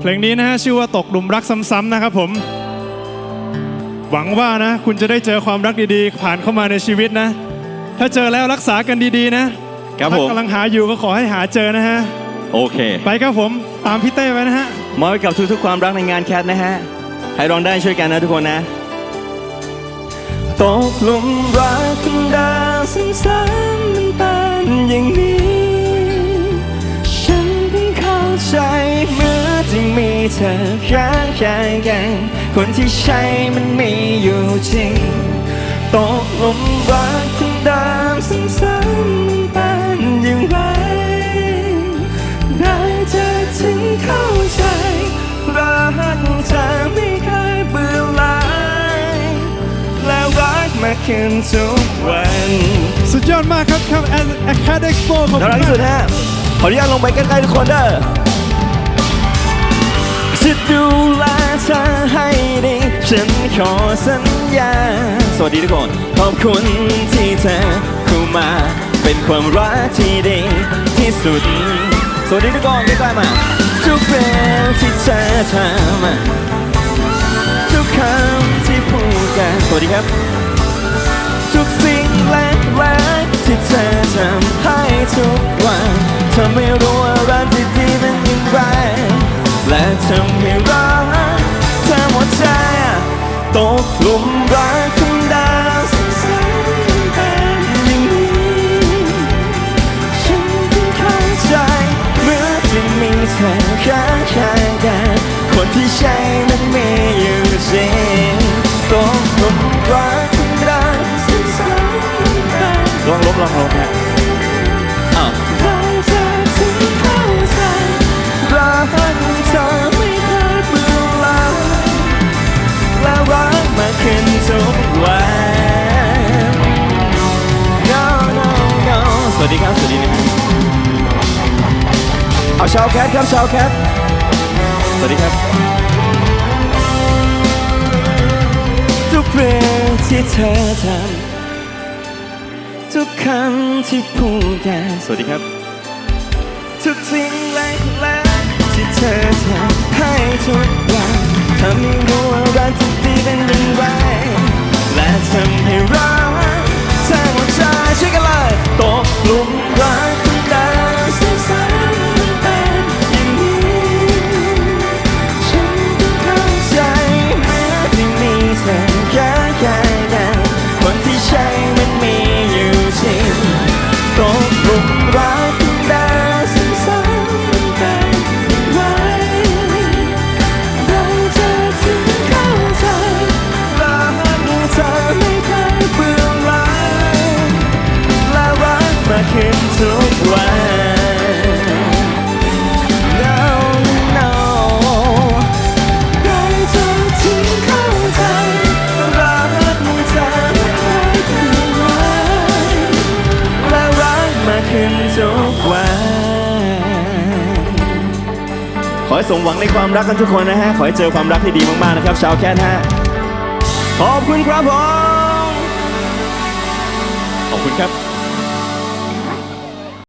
เพลงนี้นะฮะชื่อว่าตกหลุมรักซ้ำๆนะครับผม หวังว่านะ คุณจะได้เจอความรักดีๆ ผ่านเข้ามาในชีวิตนะ ถ้าเจอแล้วรักษากันดีๆนะครับผมถ้ากำลังหาอยู่ก็ขอให้หาเจอนะฮะ โอเค ไปครับผมตามพี่เต้ไปนะฮะมอบให้กับทุกๆความรักในงานแคทนะฮะให้ร้องได้ช่วยกันนะทุกคนนะ ตกหลุมรักกันดาวซ้ำๆ มีเธอข้างกายกัน คนที่ใช่มันมีอยู่จริง ตกหลุมรักกันดาวซ้ำๆมันเป็นอย่างไรได้เธอถึงเข้าใจรักเธอไม่เคยเบื่อหลายและรักมากขึ้นทุกวันสุดยอดมากครับครับแอคแคดเอ็กโปขอบน่าคุณรักมาที่สุดกฮะขออนุญาตลงไปใกล้ๆทุกคนเด้อ จะดูแลเธอให้ดี ฉันขอสัญญา สวัสดีทุกคน ขอบคุณที่เธอเข้ามา เป็นความรักที่ดีที่สุด สวัสดีทุกคนใกล้ๆมา ทุกเรื่องที่เธอทำทุกคำที่พูดกัน สวัสดีครับ ทุกสิ่งเล็ก ทำให้รักเธอหมดใจตกหลุมรักของดาวซ้ำๆเป็นอย่างนี้ฉันเพิ่งเข้าใจเมื่อที่มีเธอข้างกายกันคนที่ใช่มันไมีอยู่จริงตกหลุมรักของเราซ้ำๆไปลองลบลองลบฮะ เอาชาวแคทครับชาวแคทสวัสดีครับ ทุกเรื่องที่เธอทำทุกคำที่พูดกันสวัสดีครับ ทุกสิ่งเล็กๆที่เธอทำให้ทุกวันทำให้รู้ ขอให้สมหวังในความรักกันทุกคนนะฮะ ขอให้เจอความรักที่ดีมากๆนะครับ ชาวแคทฮะ ขอบคุณครับผม ขอบคุณครับ